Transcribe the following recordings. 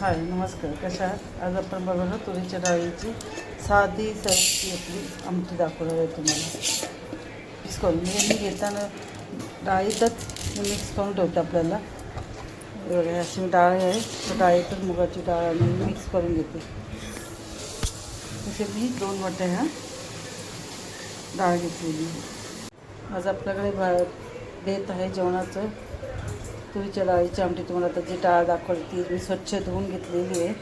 हाय नमस्कार. कशा आहात? आज आपण बघणार तुरीच्या डाळीची साधी साईजची आपली. आमटी दाखवणार आहे तुम्हाला. मिक्स करून. म्हणजे मी घेताना डाळीतच मिक्स करून ठेवते आपल्याला. एवढे अशी डाळ आहे. तर डाळीतच मुगाची डाळ आणि मिक्स करून घेते. तसे मी दोन वाट्या ह्या डाळ घेतलेली आज आपल्याकडे भा देत आहे जेवणाचं तुरीच्या डाळीची आमटी तुम्हाला आता जी डाळ दाखवली ती मी स्वच्छ धुवून घेतलेली आहे.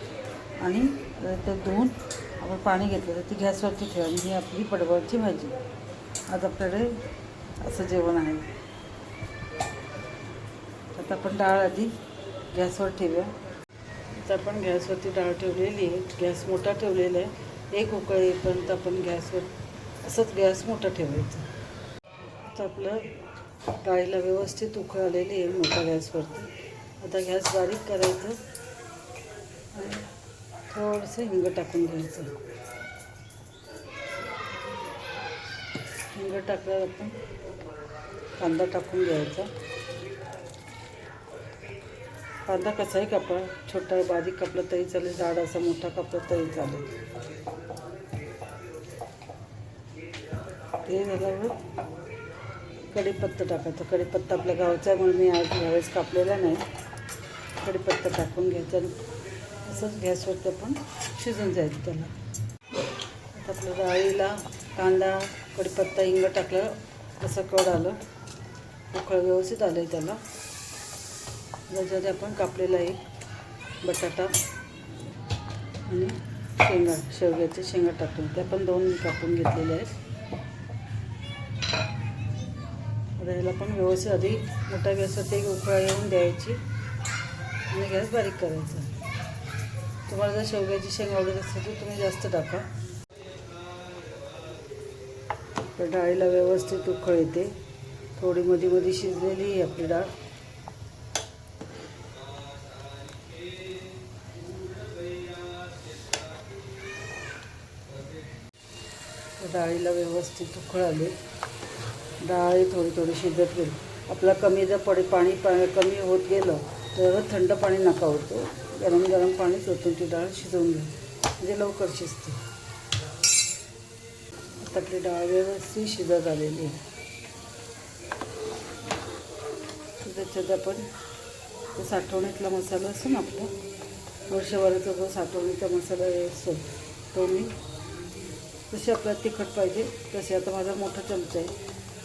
आणि ते धुवून आपण पाणी घेतलं तर ती गॅसवरती ठेवा आणि ही आपली पडवळची भाजी. आज आपल्याकडे असं जेवण आहे. आता आपण डाळ आधी गॅसवर ठेवूया. आता आपण गॅसवरती डाळ ठेवलेली आहे. गॅस मोठा ठेवलेला आहे. एक उकळ येईपर्यंत आपण गॅसवर असंच गॅस मोठा ठेवायचा. आता आपलं डाळीला व्यवस्थित उकळ आलेली आहे मोठ्या गॅसवरती. आता गॅस बारीक करायचं. आणि थोडंसं हिंग टाकून घ्यायचं. हिंग टाकल्यावर आपण कांदा टाकून घ्यायचा. कांदा कसाही कापा? छोटा बारीक कापला तरी चालेल. जाड असा मोठा कापला तरी चालेल. ते झाल्यावर कढीपत्ता टाकायचा. कढीपत्ता आपल्या गावचा आहे म्हणून मी आज ह्यावेळेस कापलेला नाही. कढीपत्ता टाकून घ्यायचा असंच गॅसवरती आपण शिजून जायचं त्याला. आता आपल्या डाळीला कांदा कढीपत्ता हिंग टाकलं असं कड आलं. उकळ व्यवस्थित आलं आहे त्याला. त्याच्यामध्ये आपण कापलेला एक बटाटा आणि शेंगा शेवग्याचे शेंगा टाकून. त्या पण दोन कापून घेतलेले आहेत. आता ह्याला पण व्यवस्थित आधी मोठ्या गॅसवरती एक उकळा येऊन द्यायची आणि गॅस बारीक करायचा. तुम्हाला जर शेवग्याची शेंग वगैरे असेल तर तुम्ही जास्त टाका. तर डाळीला व्यवस्थित उकळ येते. थोडी मध्ये मध्ये शिजलेली आहे आपली डाळ. तर डाळीला व्यवस्थित उकळ आले डाळ थोडी थोडी शिजत गेली. आपला कमी जर पडे पाणी पा- कमी होत गेलं तर थंड पाणी नका होतो गरम गरम पाणी सोतून ती डाळ शिजवून घ्या. म्हणजे लवकर शिजते. आता आपली डाळ व्यवस्थित शिजत आलेली आहे. त्याच्यात आपण तो साठवणीतला मसाला असतो ना आपला वर्षभराचा जो साठवणीचा मसाला असतो तो मी जसे आपल्याला तिखट पाहिजे तसे आता माझा मोठा चमचा आहे.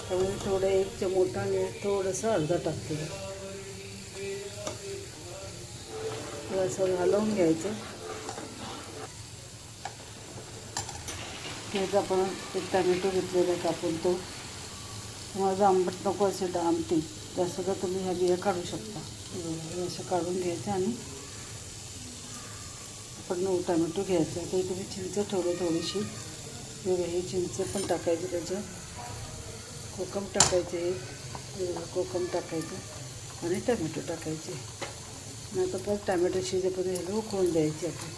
त्यामुळे थोडं एक चमोटा आणि थोडंसं अर्धा टाकते. असं घालवून घ्यायचं. हेच आपण एक टमॅटो घेतलेला आहे कापून तो. तुम्हाला आंबट नको असेल आमटी. त्यासुद्धा तुम्ही ह्या बिया काढू शकता. असं काढून घ्यायचं आणि आपण नऊ टमॅटो घ्यायचा. ते तुम्ही चिंच थोडं थोडीशी. हे चिंच पण टाकायचं त्याच्यात. कोकम टाकायचे कोकम टाकायचं आणि टमॅटो टाकायचे. नंतर परत टमॅटो शिजेपर्यंत ह्याला उकळून द्यायचे आपण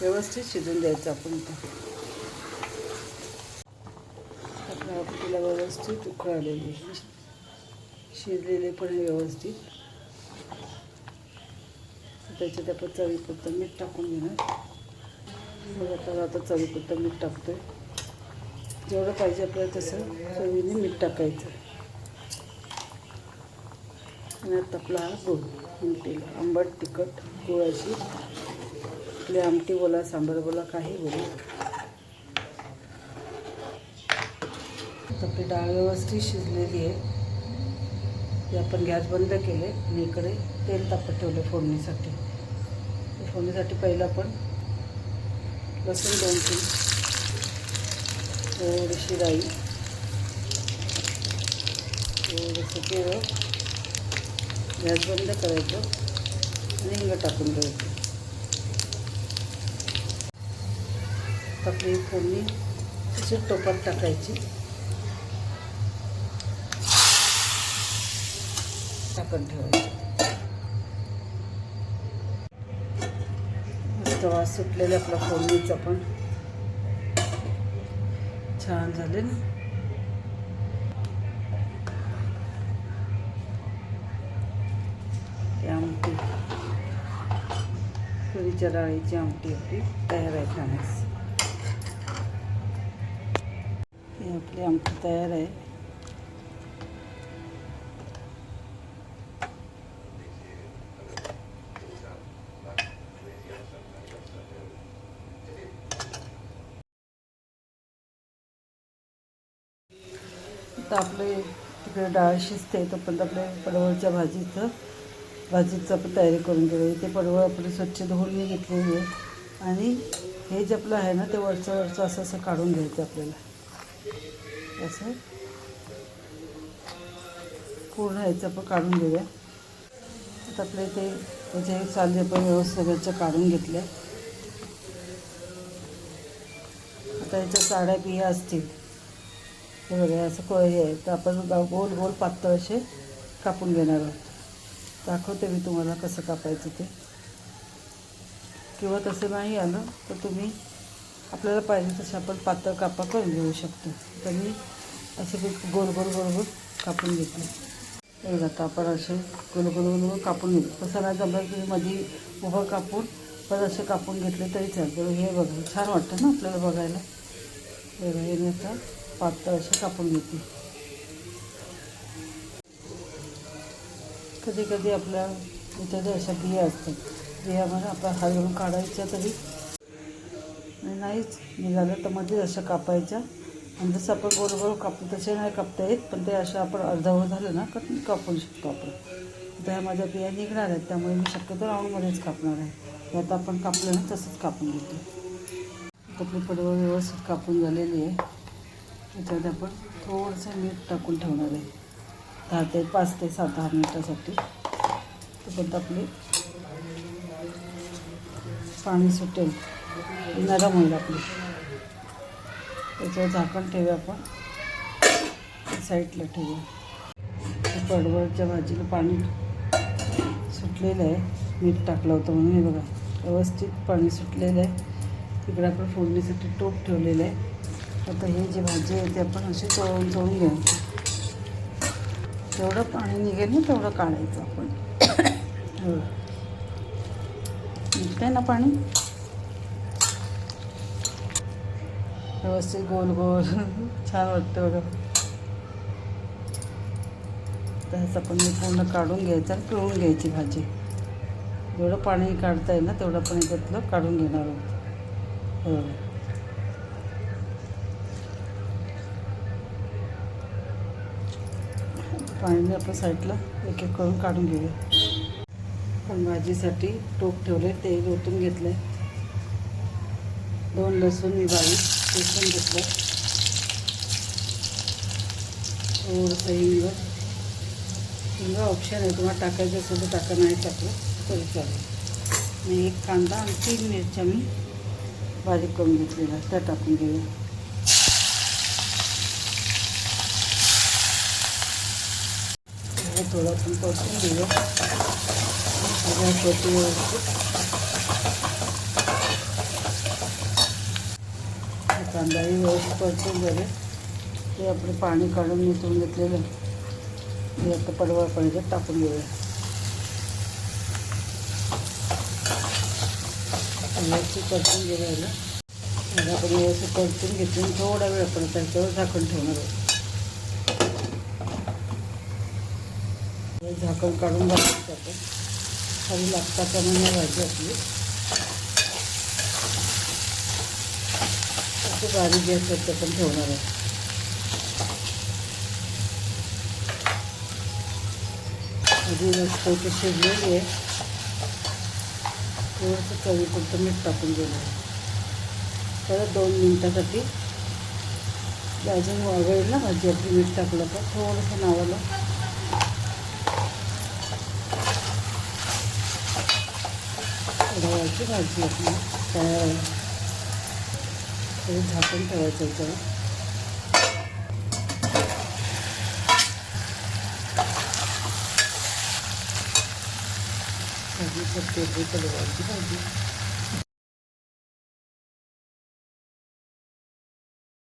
व्यवस्थित शिजून द्यायचं आपण इथं. आपल्या आमटीला व्यवस्थित उकळलेली. शिजलेले पण व्यवस्थित. त्याच्यात आपण चवीपुरतं मीठ टाकून घेणार. मग आता आता चवीपुरतं मीठ टाकतोय. जेवढं पाहिजे आपल्याला तसं चवीने मीठ टाकायचं. आणि आता आपला हा गोड आमटीला. आंबट तिखट गुळाची आपली आमटी बोला सांबार बोला काही बोला. आपली डाळ व्यवस्थित शिजलेली आहे. ते आपण गॅस बंद केले. आणि इकडे तेल तापत ठेवलं फोडणीसाठी. फोडणीसाठी पहिलं आपण लसूण दोन तीन थोडीशी राई थोडंसं केळं गॅस बंद करायचं आणि हिंग टाकून द्यायचं आपली फोडणी अशी टोपात टाकायची टाकून ठेवायची तवा सुटलेल्या सुटलेला आपला फोडणीचा पण ചാഞ്ചലിൻ ചാമട്ടി കുതിച്ചൊരാളി ചാമട്ടി ഇട്ടി തയ്യാറായിട്ടാണ്. ചാമട്ടി തയ്യാറായി. आता आपले तिकडे डाळ शिजते तोपर्यंत आपल्या पडवळच्या भाजीचं भाजीचं आपण तयारी करून घेऊया. इथे पडवळ आपली स्वच्छ धुवून मी घेतलेली आहे. आणि हे जे आपलं आहे ना ते वरचं वरचं असं असं काढून घ्यायचं आपल्याला. असं पूर्ण ह्याचं आपण काढून घेऊया. आता आपले ते त्याचे हे पण आपण व्यवस्थित काढून घेतल्या. आता ह्याच्या साड्या बिया असतील. हे बघा असं क हे आहे तर आपण गोल गोल पातळ असे कापून घेणार आहोत. दाखवते मी तुम्हाला कसं कापायचं ते. किंवा तसं नाही आलं तर तुम्ही आपल्याला पाहिजे तसं आपण पातळ कापा करून घेऊ शकतो. तर मी असे गोल गोल गोल गोल कापून घेतले. हे बघा आता आपण असे गोल गोल गोल गोल कापून घेतो तसं नाही जमलं तुम्ही मध्ये उभं कापून पण असे कापून घेतले तरी चालतं. हे बघा छान वाटतं ना आपल्याला बघायला. हे बघा हे आता पातळ असे कापून घेते. कधी कधी आपल्या इथे अशा बिया असतात. बियामध्ये आपला हात काढायच्या तरी. नाहीच निघालं तर मध्ये अशा कापायच्या. आणि जसं आपण गोल गोल कापू तसे नाही कापता येत पण ते अशा आपण अर्धावर झालं ना का कापून शकतो आपण. आता ह्या माझ्या बिया निघणार आहेत त्यामुळे मी शक्यतो राऊंडमध्येच कापणार आहे. हे आता आपण कापलं ना तसंच कापून घेतो. आपली पडवळ व्यवस्थित कापून झालेली आहे. याच्यात आपण थोडंसं मीठ टाकून ठेवणार आहे. दहा ते पाच ते सात दहा मिनटासाठी. तोपर्यंत आपली पाणी सुटेल. नरम होईल आपली. त्याच्यावर झाकण ठेवूया आपण. साईडला ठेवूया. पडवळच्या भाजीला पाणी सुटलेलं आहे. मीठ टाकलं होतं म्हणून हे बघा. व्यवस्थित पाणी सुटलेलं आहे. तिकडे आपण फोडणीसाठी टोप ठेवलेलं आहे. आता हे जी भाजी आहे ते आपण अशी तळून तळून घ्यायची. जेवढं पाणी निघेल ना तेवढं काढायचं आपण. हो. निघतंय ना पाणी? व्यवस्थित गोल गोल. छान वाटतं बघा. त्याच आपण पूर्ण काढून घ्यायचं आणि पिळून घ्यायची भाजी. जेवढं पाणी काढता येईल ना तेवढं आपण त्यातलं काढून घेणार आहोत. हो. पाणी आपण साईडला एक एक करून काढून घेऊया. पण भाजीसाठी टोप ठेवले तेल ओतून घेतलं दोन लसूण मी बारीक लसूण घेतलं थोडंसं हिंग. हिंग ऑप्शन आहे तुम्हाला टाकायचं असेल तर टाका नाही टाकलं तरी चालेल. आणि एक कांदा आणि तीन मिरच्या मी बारीक करून घेतलेला त्या टाकून घेऊया. थोडं आपण परतून घेऊया सगळ्या व्यवस्थित हे कांदाही व्यवस्थित परतून झाले ते आपलं पाणी काढून निचून घेतलेलं हे आता पडवळ पाण्याच्यात टाकून घेऊया व्यवस्थित परतून घेऊया आपण व्यवस्थित परतून घेतली थोडा वेळ आपण त्याच्यावर झाकण ठेवणार आहोत झाकण काढून बघायचं आपण खाली लागता का भाजी आपली. असं बारीक गॅसवरती पण ठेवणार आहे आधी मस्त इथे शिजलेली आहे. थोडंसं चवीपुरतं मीठ टाकून दिलं आहे. परत दोन मिनटासाठी. अजून वगळेल ना भाजी आपली मीठ टाकलं तर. थोडंसं नावाला रव्याची भाजी आपली तयार आहे तरी झाकून ठेवायचं याच्यावर भाजी सत्तेची कलवाची भाजी.